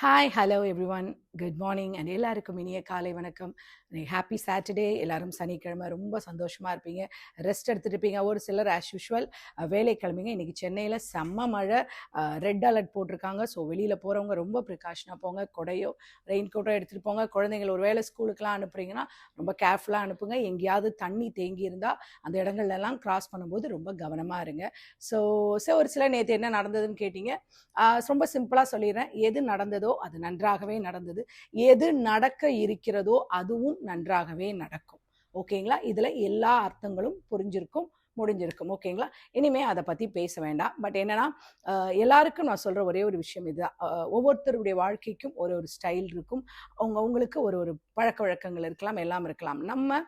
Hi, hello everyone. Good morning and எல்லாருக்கும் இனிய காலை வணக்கம். ஹாப்பி சாட்டர்டே எல்லாரும் சனிக்கிழமை ரொம்ப சந்தோஷமாக இருப்பீங்க. ரெஸ்ட் எடுத்துகிட்டு இருப்பீங்க ஒரு சிலர் ஆஸ் யூஷுவல் வேலை கிளம்பிங்க. இன்றைக்கி சென்னையில் செம்ம மழை. ரெட் அலர்ட் போட்டிருக்காங்க. ஸோ வெளியில் போகிறவங்க ரொம்ப ப்ரிகாஷனாக போங்க. கொடையோ ரெயின் கோட்டோ எடுத்துகிட்டு போங்க. குழந்தைங்கள ஒரு வேளை ஸ்கூலுக்குலாம் அனுப்புறீங்கன்னா ரொம்ப கேர்ஃபுல்லாக அனுப்புங்க. எங்கேயாவது தண்ணி தேங்கி இருந்தால் அந்த இடங்கள்லாம் கிராஸ் பண்ணும்போது ரொம்ப கவனமாக இருங்க. ஸோ ஸோ ஒரு சில நேற்று என்ன நடந்ததுன்னு கேட்டிங்க? ரொம்ப சிம்பிளாக சொல்லிடுறேன். எது நடந்ததோ அது நன்றாகவே நடந்தது. எது நடக்க இருக்கிறதோ அதுவும் நன்றாகவே நடக்கும். ஓகேங்களா? இதில் எல்லா அர்த்தங்களும் புரிஞ்சிருக்கும் முடிஞ்சிருக்கும். ஓகேங்களா? இனிமே அதை பற்றி பேச வேண்டாம். பட் என்னன்னா எல்லாருக்கும் நான் சொல்கிற ஒரே ஒரு விஷயம் இதுதான் ஒவ்வொருத்தருடைய வாழ்க்கைக்கும் ஒரு ஒரு ஸ்டைல் இருக்கும். அவங்க அவங்களுக்கு ஒரு ஒரு பழக்க வழக்கங்கள் இருக்கலாம் எல்லாம் இருக்கலாம். நம்ம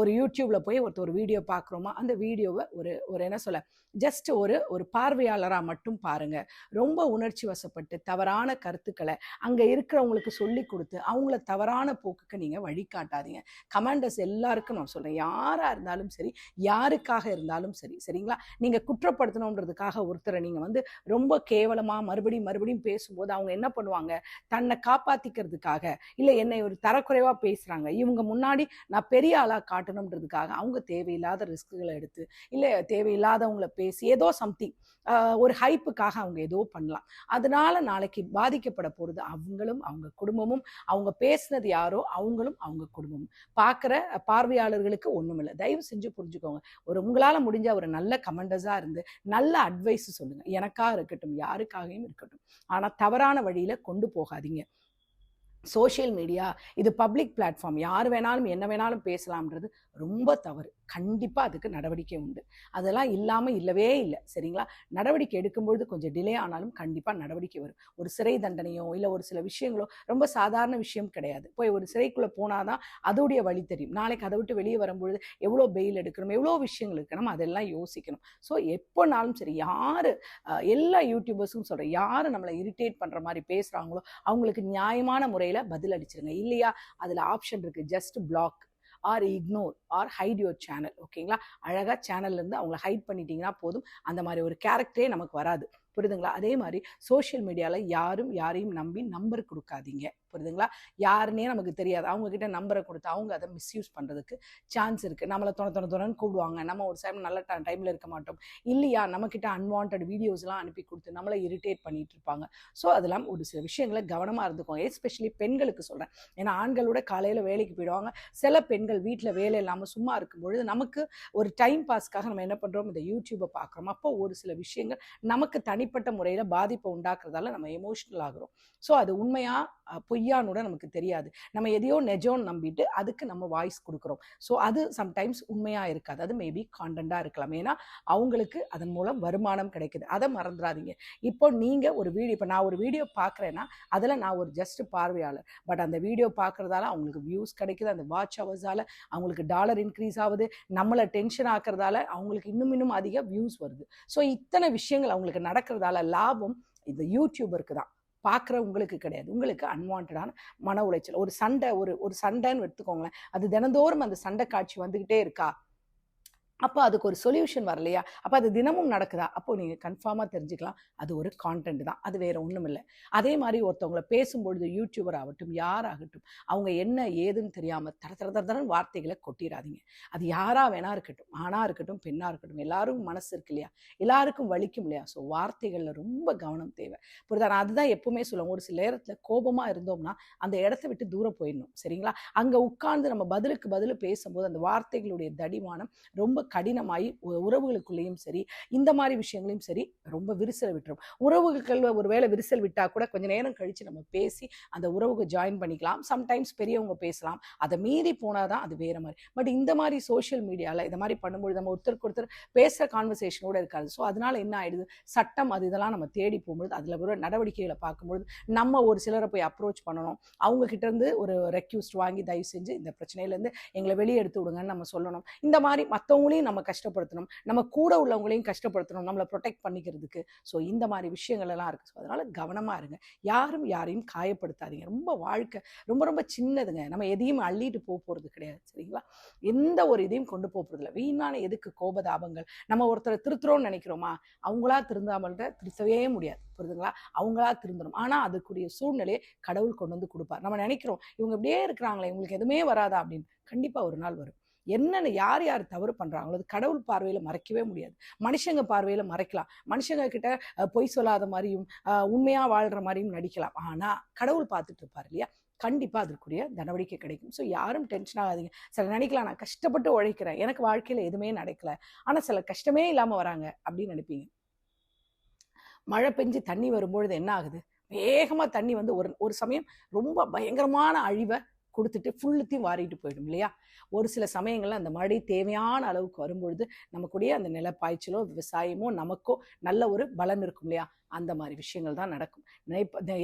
ஒரு யூடியூப்ல போய் ஒருத்தர் ஒரு வீடியோ பார்க்குறோமா அந்த வீடியோவை ஒரு ஒரு என்ன சொல்ல ஜஸ்ட் ஒரு ஒரு பார்வையாளராக மட்டும் பாருங்க. ரொம்ப உணர்ச்சி வசப்பட்டு தவறான கருத்துக்களை அங்கே இருக்கிறவங்களுக்கு சொல்லி கொடுத்து அவங்கள தவறான போக்குக்கு நீங்கள் வழிகாட்டாதீங்க. கமாண்டர்ஸ் எல்லாருக்கும் நான் சொல்கிறேன் யாராக இருந்தாலும் சரி யாருக்காக இருந்தாலும் சரி சரிங்களா? நீங்கள் குற்றப்படுத்தணுன்றதுக்காக ஒருத்தரை நீங்கள் வந்து ரொம்ப கேவலமாக மறுபடியும் மறுபடியும் பேசும்போது அவங்க என்ன பண்ணுவாங்க? தன்னை காப்பாற்றிக்கிறதுக்காக இல்லை என்னை ஒரு தரக்குறைவாக பேசுகிறாங்க இவங்க முன்னாடி நான் பெரிய ஆளாக காட்டணுன்றதுக்காக அவங்க தேவையில்லாத ரிஸ்க்குகளை எடுத்து இல்லை தேவையில்லாதவங்கள பேசி ஏதோ சம்திங் ஒரு ஹைப்புக்காக அவங்க ஏதோ பண்ணலாம். அதனால நாளைக்கு பாதிக்கப்பட போகிறது அவங்களும் அவங்க குடும்பமும் அவங்க பேசுனது யாரோ அவங்களும் அவங்க குடும்பமும். பார்க்குற பார்வையாளர்களுக்கு ஒன்றுமில்லை தயவு செஞ்சு புரிஞ்சுக்கோங்க. ஒரு உங்களால் முடிஞ்ச ஒரு நல்ல கமெண்டஸாக இருந்து நல்ல அட்வைஸ் சொல்லுங்கள் எனக்காக இருக்கட்டும் யாருக்காகவும் இருக்கட்டும். ஆனால் தவறான வழியில் கொண்டு போகாதீங்க. சோஷியல் மீடியா இது பப்ளிக் பிளாட்ஃபார்ம். யார் வேணாலும் என்ன வேணாலும் பேசலாம்ன்றது ரொம்ப தவறு. கண்டிப்பாக அதுக்கு நடவடிக்கை உண்டு. அதெல்லாம் இல்லாமல் இல்லவே இல்லை. சரிங்களா? நடவடிக்கை எடுக்கும்பொழுது கொஞ்சம் டிலே ஆனாலும் கண்டிப்பாக நடவடிக்கை வரும். ஒரு சிறை தண்டனையோ இல்லை ஒரு சில விஷயங்களோ ரொம்ப சாதாரண விஷயம் கிடையாது. போய் ஒரு சிறைக்குள்ளே போனால் தான் அதோடைய வழி தெரியும். நாளைக்கு அதை விட்டு வெளியே வரும்பொழுது எவ்வளோ பெயில் எடுக்கணும் எவ்வளோ விஷயங்கள் இருக்கணும் அதெல்லாம் யோசிக்கணும். ஸோ எப்போனாலும் சரி யார் எல்லா யூடியூபர்ஸும் சொல்கிறேன் யார் நம்மளை இரிட்டேட் பண்ணுற மாதிரி பேசுகிறாங்களோ அவங்களுக்கு நியாயமான முறையில் பதில் அடிச்சிருங்க. இல்லையா? அதில் ஆப்ஷன் இருக்குது just block or ignore or hide your channel ஓகேங்களா அழகாக சேனல்லேருந்து அவங்கள ஹைட் பண்ணிட்டீங்கன்னா போதும். அந்த மாதிரி ஒரு கேரக்டரே நமக்கு வராது. புரியுதுங்களா அதே மாதிரி சோஷியல் மீடியாவில் யாரும் யாரையும் நம்பி நம்பர் கொடுக்காதீங்க. புரியுதுங்களா யாருன்னே நமக்கு தெரியாது. அவங்கக்கிட்ட நம்பரை கொடுத்து அவங்க அதை மிஸ்யூஸ் பண்ணுறதுக்கு சான்ஸ் இருக்குது நம்மளை தொண தொண தொணன்னு கூடுவாங்க நம்ம ஒரு டைம் நல்ல டைமில் இருக்க மாட்டோம். இல்லையா? நம்மக்கிட்ட அன்வான்ட் வீடியோஸ்லாம் அனுப்பி கொடுத்து நம்மளை இரிட்டேட் பண்ணிட்டு இருப்பாங்க. ஸோ அதெல்லாம் ஒரு சில விஷயங்களை கவனமாக இருந்துக்கோங்க. எஸ்பெஷலி பெண்களுக்கு சொல்கிறேன் ஏன்னா ஆண்களோட காலையில் வேலைக்கு போயிடுவாங்க. சில பெண்கள் வீட்டில் வேலை இல்லாமல் சும்மா இருக்கும் பொழுது நமக்கு ஒரு டைம் பாஸ்க்காக நம்ம என்ன பண்ணுறோம் இந்த யூடியூப்பை பார்க்குறோம் அப்போ ஒரு சில விஷயங்கள் நமக்கு தனி தனிப்பட்ட முறையில் பாதிப்பை உண்டாக்குறதால நம்ம எமோஷ்னல் ஆகிறோம். ஸோ அது உண்மையா பொய்யான்னு நமக்கு தெரியாது. நம்ம எதையோ நெஜோன்னு நம்பிட்டு அதுக்கு நம்ம வாய்ஸ் கொடுக்குறோம். ஸோ அது சம்டைம்ஸ் உண்மையாக இருக்காது. அது மேபி கான்டென்ட்டாக இருக்கலாம். ஏன்னா அவங்களுக்கு அதன் மூலம் வருமானம் கிடைக்குது. அதை மறந்துடாதீங்க இப்போ நீங்கள் ஒரு வீடியோ இப்போ நான் ஒரு வீடியோ பார்க்குறேன்னா அதில் நான் ஒரு ஜஸ்ட் பார்வையாளர். பட் அந்த வீடியோ பார்க்குறதால அவங்களுக்கு வியூஸ் கிடைக்குது. அந்த வாட்ச் ஹவர்ஸால் அவங்களுக்கு டாலர் இன்க்ரீஸ் ஆகுது. நம்மளை டென்ஷன் ஆக்குறதால அவங்களுக்கு இன்னும் இன்னும் அதிக வியூஸ் வருது. ஸோ இத்தனை விஷயங்கள் அவங்களுக்கு பார்க்கறதால லாபம் இந்த யூடியூபருக்கு தான் பார்க்குற உங்களுக்கு கிடையாது உங்களுக்கு அன்வான்டான மன உளைச்சல். ஒரு சண்டை ஒரு ஒரு சண்டைன்னு எடுத்துக்கோங்களேன். அது தினந்தோறும் அந்த சண்டை காட்சி வந்துக்கிட்டே இருக்கா? அப்போ அதுக்கு ஒரு சொல்யூஷன் வரலையா? அப்போ அது தினமும் நடக்குதா? அப்போ நீங்கள் கன்ஃபார்மாக தெரிஞ்சுக்கலாம். அது ஒரு கான்டென்ட் தான். அது வேறு ஒன்றும் இல்லை. அதே மாதிரி ஒருத்தவங்களை பேசும்பொழுது யூடியூபர் ஆகட்டும் யாராகட்டும் அவங்க என்ன ஏதுன்னு தெரியாமல் தர தர தர வார்த்தைகளை கொட்டிடாதீங்க அது யாராக வேணா இருக்கட்டும் ஆணாக இருக்கட்டும் பெண்ணாக இருக்கட்டும் எல்லாரும் மனசு இருக்கு இல்லையா? எல்லாருக்கும் வலிக்கும் இல்லையா? ஸோ வார்த்தைகளில் ரொம்ப கவனம் தேவை. புரியுதா? நான் அதுதான் எப்பவுமே சொல்லுவேன். ஒரு சில நேரத்தில் கோபமாக இருந்தோம்னா அந்த இடத்த விட்டு தூரம் போயிடணும். சரிங்களா? அங்கே உட்கார்ந்து நம்ம பதிலுக்கு பதில் பேசும்போது அந்த வார்த்தைகளுடைய தடிமானம் ரொம்ப கடினமாகி உறவுகளுக்குள்ளேயும் சரி இந்த மாதிரி விஷயங்களையும் சரி ரொம்ப விரிசல் விட்டுரும். உறவுகள் ஒரு வேளை விரிசல் விட்டால் கூட கொஞ்சம் நேரம் கழித்து நம்ம பேசி அந்த உறவுக்கு ஜாயின் பண்ணிக்கலாம். சம்டைம்ஸ் பெரியவங்க பேசலாம். அதை மீறி போனால் தான் அது வேறு மாதிரி. பட் இந்த மாதிரி சோஷியல் மீடியாவில் இந்த மாதிரி பண்ணும்பொழுது நம்ம ஒருத்தருக்கு ஒருத்தர் பேசுகிற கான்வர்சேஷனோட இருக்காது. ஸோ அதனால் என்ன ஆயிடுது? சட்டம் அது இதெல்லாம் நம்ம தேடி போகும்பொழுது அதில் ஒரு நடவடிக்கைகளை பார்க்கும்பொழுது நம்ம ஒரு சிலரை போய் அப்ரோச் பண்ணணும். அவங்கக்கிட்ட இருந்து ஒரு ரெக்யூஸ்ட் வாங்கி தயவு செஞ்சு இந்த பிரச்சனையிலேருந்து எங்களை வெளியே எடுத்து விடுங்கன்னு நம்ம சொல்லணும். இந்த மாதிரி மற்றவங்களும் அவங்களையும் நம்ம கஷ்டப்படுத்தணும். நம்ம கூட உள்ளவங்களையும் கஷ்டப்படுத்தணும். நம்மளை ப்ரொடெக்ட் பண்ணிக்கிறதுக்கு. ஸோ இந்த மாதிரி விஷயங்கள் எல்லாம் இருக்குது ஸோ அதனால் கவனமாக இருங்க. யாரும் யாரையும் காயப்படுத்தாதீங்க. ரொம்ப வாழ்க்கை ரொம்ப ரொம்ப சின்னதுங்க. நம்ம எதையும் அள்ளிட்டு போக போகிறது கிடையாது. சரிங்களா? எந்த ஒரு இதையும் கொண்டு போக போகிறதில்ல வீணான எதுக்கு கோபதாபங்கள்? நம்ம ஒருத்தரை திருத்துறோம்னு நினைக்கிறோமா? அவங்களா திருந்தாமல்கிட்ட திருத்தவே முடியாது. புரியுதுங்களா? அவங்களா திருந்தணும் ஆனால் அதுக்குரிய சூழ்நிலையை கடவுள் கொண்டு வந்து கொடுப்பார். நம்ம நினைக்கிறோம் இவங்க இப்படியே இருக்கிறாங்களே இவங்களுக்கு எதுவுமே வராதா? அப்படின்னு. கண்டிப்பாக ஒரு நாள் வரும். என்னென்ன யார் யார் தவறு பண்ணுறாங்களோ அது கடவுள் பார்வையில் மறைக்கவே முடியாது. மனுஷங்க பார்வையில் மறைக்கலாம். மனுஷங்க கிட்ட பொய் சொல்லாத மாதிரியும் உண்மையாக வாழ்கிற மாதிரியும் நடிக்கலாம். ஆனால் கடவுள் பார்த்துட்டு இருப்பார் இல்லையா? கண்டிப்பாக அதற்குரிய நடவடிக்கை கிடைக்கும். ஸோ யாரும் டென்ஷன் ஆகாதீங்க. சில நினைக்கலாம் நான் கஷ்டப்பட்டு உழைக்கிறேன். எனக்கு வாழ்க்கையில் எதுவுமே நடக்கல. ஆனால் சில கஷ்டமே இல்லாமல் வராங்க. அப்படின்னு நினைப்பீங்க. மழை பெஞ்சு தண்ணி வரும்பொழுது என்ன ஆகுது? வேகமாக தண்ணி வந்து ஒரு ஒரு சமயம் ரொம்ப பயங்கரமான அழிவை கொடுத்துட்டு ஃபுல்லுத்தையும் வாரிட்டு போயிடும் இல்லையா? ஒரு சில சமயங்களில் அந்த மழை தேவையான அளவுக்கு வரும்பொழுது நமக்குடைய அந்த நிலப்பாய்ச்சலோ விவசாயமோ நமக்கோ நல்ல ஒரு பலன் இருக்கும் இல்லையா? அந்த மாதிரி விஷயங்கள் தான் நடக்கும்.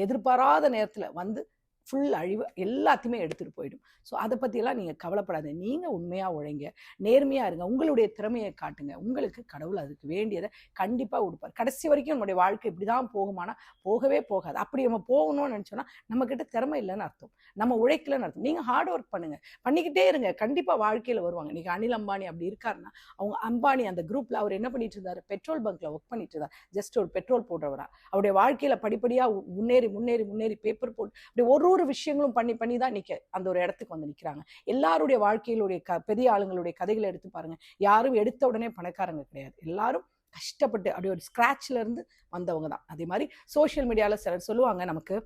எதிர்பாராத நேரத்தில் வந்து ஃபுல் அழிவு எல்லாத்தையுமே எடுத்துகிட்டு போயிடும். ஸோ அதை பற்றியெல்லாம் நீங்கள் கவலைப்படாதீங்க. நீங்கள் உண்மையாக உழைங்க. நேர்மையாக இருங்க. உங்களுடைய திறமையை காட்டுங்க. உங்களுக்கு கடவுள் அதுக்கு வேண்டியதை கண்டிப்பாக கொடுப்பார் கடைசி வரைக்கும் நம்முடைய வாழ்க்கை இப்படி தான் போகுமானா போகவே போகாது. அப்படி நம்ம போகணும்னு நினச்சோன்னா நம்மக்கிட்ட திறமை இல்லைன்னு அர்த்தம். நம்ம உழைக்கலன்னு அர்த்தம். நீங்கள் ஹார்ட் ஒர்க் பண்ணுங்கள் பண்ணிக்கிட்டே இருங்க. கண்டிப்பாக வாழ்க்கையில் வருவாங்க. நீங்கள் அனில் அம்பானி அப்படி இருக்காருன்னா அவங்க அம்பானி அந்த குரூப்பில் அவர் என்ன பண்ணிட்டு இருந்தார் பெட்ரோல் பங்க்கில் ஒர்க் பண்ணிட்டு இருந்தார் ஜஸ்ட் ஒரு பெட்ரோல் போடுறவரா. அவருடைய வாழ்க்கையில் படிப்படியாக முன்னேறி முன்னேறி முன்னேறி பேப்பர் போட்டு அப்படி ஒரு ஒவ்வொரு விஷயங்களும் பண்ணி பண்ணி தான் நிற்க அந்த ஒரு இடத்துக்கு வந்து நிற்கிறாங்க எல்லாருடைய வாழ்க்கையிலுடைய க பெரிய ஆளுங்களுடைய கதைகளை எடுத்து பாருங்க. யாரும் எடுத்த உடனே பணக்காரங்க கிடையாது. எல்லாரும் கஷ்டப்பட்டு அப்படி ஒரு ஸ்க்ராட்ச்ல இருந்து வந்தவங்க தான். அதே மாதிரி சோஷியல் மீடியாவில் சிலர் சொல்லுவாங்க நமக்கு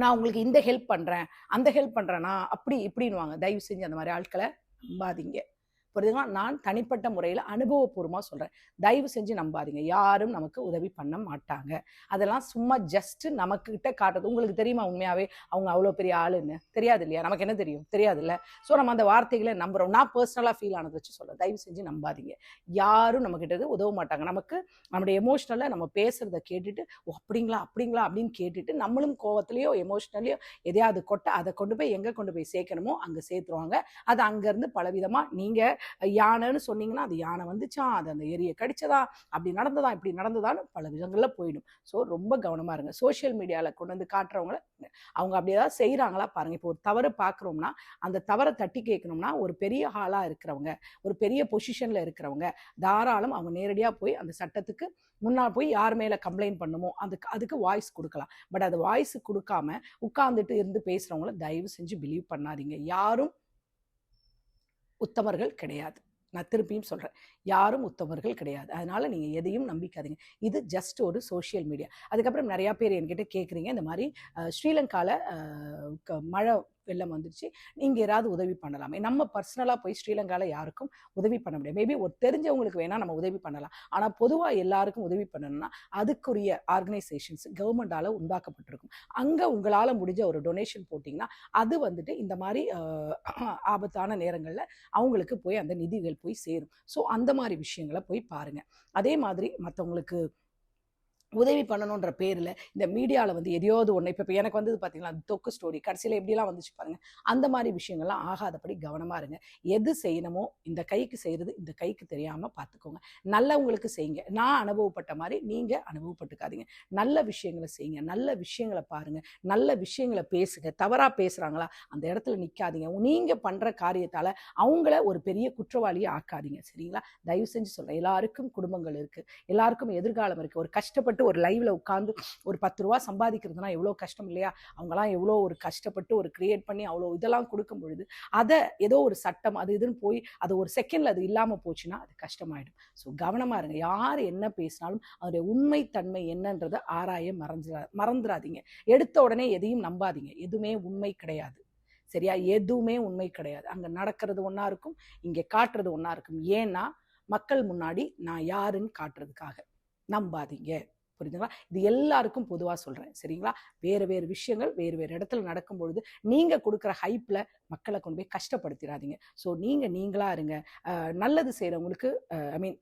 நான் உங்களுக்கு இந்த ஹெல்ப் பண்ணுறேன் அந்த ஹெல்ப் பண்ணுறேன்னா அப்படி இப்படின்னுவாங்க. தயவு செஞ்சு அந்த மாதிரி ஆட்களை நம்பாதீங்க. புரியுதுங்களா? நான் தனிப்பட்ட முறையில் அனுபவபூர்வமாக சொல்கிறேன் தயவு செஞ்சு நம்பாதீங்க. யாரும் நமக்கு உதவி பண்ண மாட்டாங்க. அதெல்லாம் சும்மா ஜஸ்ட்டு நமக்கிட்ட காட்டுறது. உங்களுக்கு தெரியுமா உண்மையாகவே அவங்க அவ்வளோ பெரிய ஆளுன்னு. தெரியாது இல்லையா? நமக்கு என்ன தெரியும்? தெரியாது இல்லை ஸோ நம்ம அந்த வார்த்தைகளை நம்புகிறோம் நான் பர்சனலாக ஃபீல் ஆனதை வச்சு சொல்கிறேன் தயவு செஞ்சு நம்பாதீங்க. யாரும் நம்மக்கிட்ட உதவ மாட்டாங்க. நமக்கு நம்முடைய எமோஷ்னலாக நம்ம பேசுகிறத கேட்டுட்டு ஓ அப்படிங்களா? அப்படிங்களா? அப்படின்னு கேட்டுட்டு நம்மளும் கோவத்துலேயோ எமோஷ்னலையோ எதையாவது கொட்ட அதை கொண்டு போய் எங்கே கொண்டு போய் சேர்க்கணுமோ அங்கே சேர்த்துருவாங்க. அது அங்கேருந்து பலவிதமாக நீங்கள் யானைன்னு சொன்னீங்கன்னா அது யானை வந்துச்சா? அது அந்த எரியை கடிச்சதா? அப்படி நடந்ததா? இப்படி நடந்ததான்னு பல விதங்களில் போயிடும். ஸோ ரொம்ப கவனமாக இருங்க. சோஷியல் மீடியாவில் கொண்டு வந்து காட்டுறவங்கள அவங்க அப்படி ஏதாவது செய்கிறாங்களா பாருங்கள் இப்போ ஒரு தவறு பார்க்குறோம்னா அந்த தவறை தட்டி கேட்கணும்னா ஒரு பெரிய ஹாலாக இருக்கிறவங்க ஒரு பெரிய பொசிஷனில் இருக்கிறவங்க தாராளம் அவங்க நேரடியாக போய் அந்த சட்டத்துக்கு முன்னால் போய் யார் மேலே கம்ப்ளைண்ட் பண்ணுமோ அதுக்கு அதுக்கு வாய்ஸ் கொடுக்கலாம். பட் அது வாய்ஸ் கொடுக்காம உட்காந்துட்டு இருந்து பேசுகிறவங்கள தயவு செஞ்சு பிலீவ் பண்ணாதீங்க. யாரும் உத்தமர்கள் கிடையாது. நான் திருப்பியும் சொல்கிறேன் யாரும் உத்தமர்கள் கிடையாது. அதனால் நீங்கள் எதையும் நம்பிக்காதீங்க. இது ஜஸ்ட் ஒரு சோஷியல் மீடியா அதுக்கப்புறம் நிறையா பேர் என்கிட்ட கேட்குறீங்க இந்த மாதிரி ஸ்ரீலங்காவில் மழை வெள்ளம் வந்துருச்சு. நீங்கள் ஏதாவது உதவி பண்ணலாமே. நம்ம பர்சனலாக போய் ஸ்ரீலங்காவில் யாருக்கும் உதவி பண்ண முடியாது. மேபி ஒரு தெரிஞ்சவங்களுக்கு வேணால் நம்ம உதவி பண்ணலாம். ஆனால் பொதுவாக எல்லாருக்கும் உதவி பண்ணணும்னா அதுக்குரிய ஆர்கனைசேஷன்ஸ் கவர்மெண்டால் உண்டாக்கப்பட்டிருக்கும் அங்கே உங்களால் முடிஞ்ச ஒரு டொனேஷன் போட்டிங்கன்னா அது வந்துட்டு இந்த மாதிரி ஆபத்தான நேரங்களில் அவங்களுக்கு போய் அந்த நிதிகள் போய் சேரும். ஸோ அந்த மாதிரி விஷயங்களை போய் பாருங்கள் அதே மாதிரி மற்றவங்களுக்கு உதவி பண்ணணுன்ற பேரில் இந்த மீடியாவில் வந்து எதையாவது ஒன்று இப்போ இப்போ எனக்கு வந்தது பார்த்தீங்களா தொக்கு ஸ்டோரி கடைசியில் எப்படிலாம் வந்துச்சு பாருங்க. அந்த மாதிரி விஷயங்கள்லாம் ஆகாதபடி கவனமாக இருங்க. எது செய்யணுமோ இந்த கைக்கு செய்கிறது இந்த கைக்கு தெரியாமல் பார்த்துக்கோங்க நல்லவங்களுக்கு செய்யுங்க. நான் அனுபவப்பட்ட மாதிரி நீங்கள் அனுபவப்பட்டுக்காதீங்க. நல்ல விஷயங்களை செய்யுங்க. நல்ல விஷயங்களை பாருங்கள் நல்ல விஷயங்களை பேசுங்க. தவறாக பேசுகிறாங்களா அந்த இடத்துல நிற்காதீங்க நீங்கள் பண்ணுற காரியத்தால் அவங்கள ஒரு பெரிய குற்றவாளியை ஆக்காதீங்க. சரிங்களா? தயவு செஞ்சு சொல்கிறேன் எல்லாருக்கும் குடும்பங்கள் இருக்குது எல்லாருக்கும் எதிர்காலம் இருக்குது ஒரு கஷ்டப்பட்டு கஷ்டப்பட்டு ஒரு லைவ்ல உட்காந்து ஒரு பத்து ரூபா சம்பாதிக்கிறதுனா எவ்வளோ கஷ்டம் இல்லையா? அவங்களாம் எவ்வளோ ஒரு கஷ்டப்பட்டு ஒரு கிரியேட் பண்ணி அவ்வளோ இதெல்லாம் கொடுக்கும் பொழுது அதை ஏதோ ஒரு சட்டம் அது இதுன்னு போய் அது ஒரு செகண்ட்ல அது இல்லாமல் போச்சுன்னா அது கஷ்டமாயிடும். ஸோ கவனமா இருங்க. யார் என்ன பேசினாலும் அதோடைய உண்மைத்தன்மை என்னன்றதை ஆராய மறந்துடா மறந்துடாதீங்க எடுத்த உடனே எதையும் நம்பாதீங்க. எதுவுமே உண்மை கிடையாது. சரியா? எதுவுமே உண்மை கிடையாது. அங்கே நடக்கிறது ஒன்றா இருக்கும் இங்கே காட்டுறது ஒன்றா இருக்கும். ஏன்னா மக்கள் முன்னாடி நான் யாருன்னு காட்டுறதுக்காக நம்பாதீங்க. புரியுதுங்களா இது எல்லாருக்கும் பொதுவாக சொல்கிறேன் சரிங்களா? வேறு வேறு விஷயங்கள் வேறு வேறு இடத்துல நடக்கும் பொழுது நீங்கள் கொடுக்குற ஹைப்பில் மக்களை கொண்டு போய் கஷ்டப்படுத்திடாதீங்க ஸோ நீங்கள் நீங்களாக இருங்க நல்லது செய்கிறவங்களுக்கு ஐ மீன்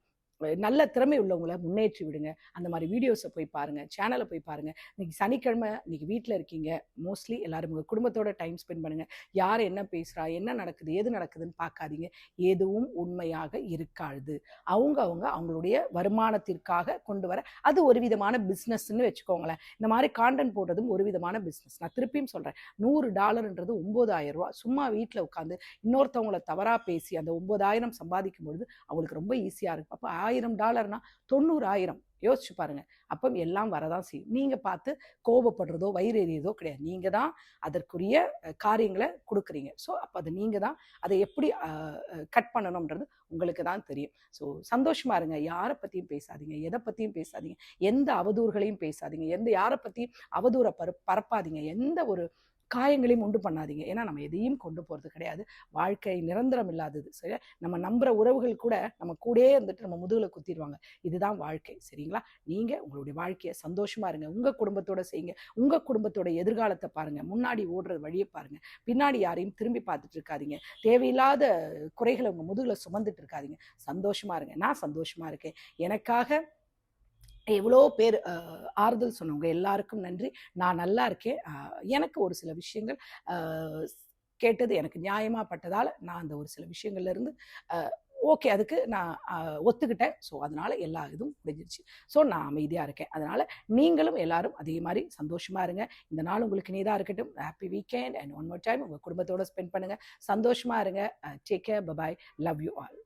நல்ல திறமை உள்ளவங்களை முன்னேற்றி விடுங்க. அந்த மாதிரி வீடியோஸை போய் பாருங்கள் சேனலை போய் பாருங்க. இன்னைக்கு சனிக்கிழமை இன்னைக்கு வீட்டில் இருக்கீங்க. மோஸ்ட்லி எல்லாரும் உங்கள் குடும்பத்தோட டைம் ஸ்பெண்ட் பண்ணுங்க. யார் என்ன பேசுகிறா என்ன நடக்குது எது நடக்குதுன்னு பார்க்காதீங்க. எதுவும் உண்மையாக இருக்காது. அவங்க அவங்க அவங்களுடைய வருமானத்திற்காக கொண்டு வர அது ஒரு விதமான பிஸ்னஸ்ன்னு வச்சுக்கோங்களேன். இந்த மாதிரி கான்டென்ட் போடுறதும் ஒரு விதமான பிஸ்னஸ் நான் திருப்பியும் சொல்கிறேன் நூறு டாலர்ன்றது ஒம்பதாயிரம் ரூபா. சும்மா வீட்டில் உட்காந்து இன்னொருத்தவங்களை தவறாக பேசி அந்த ஒம்பதாயிரம் சம்பாதிக்கும் பொழுது அவங்களுக்கு ரொம்ப ஈஸியாக இருக்கும். அப்போ ஆயிரம் டாலர்னா தொண்ணூறாயிரம். யோசிச்சு பாருங்க. அப்போ எல்லாம் வரதான் செய்யும். நீங்கள் பார்த்து கோபப்படுறதோ வயிறு எறியதோ கிடையாது. நீங்கள் தான் அதற்குரிய காரியங்களை கொடுக்குறீங்க. ஸோ அப்போ அது நீங்கள் தான் அதை எப்படி கட் பண்ணணுன்றது உங்களுக்கு தான் தெரியும். ஸோ சந்தோஷமா இருங்க. யாரை பற்றியும் பேசாதீங்க. எதை பற்றியும் பேசாதீங்க. எந்த அவதூறுகளையும் பேசாதீங்க. எந்த யாரை பற்றியும் அவதூற பர பரப்பாதீங்க. எந்த ஒரு காயங்களையும் உண்டு பண்ணாதீங்க. ஏன்னா நம்ம எதையும் கொண்டு போகிறது கிடையாது. வாழ்க்கை நிரந்தரம் இல்லாதது. சரியா நம்ம நம்புகிற உறவுகள் கூட நம்ம கூடயே வந்துட்டு நம்ம முதுகில் குத்திடுவாங்க இதுதான் வாழ்க்கை. சரிங்களா? நீங்கள் உங்களுடைய வாழ்க்கையை சந்தோஷமாக இருங்க. உங்கள் குடும்பத்தோட செய்யுங்க. உங்கள் குடும்பத்தோட எதிர்காலத்தை பாருங்கள் முன்னாடி ஓடுற வழியை பாருங்கள் பின்னாடி யாரையும் திரும்பி பார்த்துட்டு இருக்காதிங்க. தேவையில்லாத குறைகளை உங்கள் முதுகில் சுமந்துட்டு இருக்காதீங்க. சந்தோஷமாக இருங்க. நான் சந்தோஷமாக இருக்கேன். எனக்காக எவ்வளோ பேர் ஆறுதல் சொன்னவங்க. எல்லாருக்கும் நன்றி. நான் நல்லா இருக்கேன். எனக்கு ஒரு சில விஷயங்கள் கேட்டது எனக்கு நியாயமாகப்பட்டதால் நான் அந்த ஒரு சில விஷயங்கள்லேருந்து ஓகே அதுக்கு நான் ஒத்துக்கிட்டேன். ஸோ அதனால் எல்லா இதுவும் முடிஞ்சிருச்சு. ஸோ நான் அமைதியாக இருக்கேன். அதனால் நீங்களும் எல்லாரும் அதே மாதிரி சந்தோஷமாக இருங்க. இந்த நாள் உங்களுக்கு நீதாக இருக்கட்டும். Happy weekend and one more time உங்கள் குடும்பத்தோட ஸ்பெண்ட் பண்ணுங்கள் சந்தோஷமாக இருங்க. Take care bye bye love you all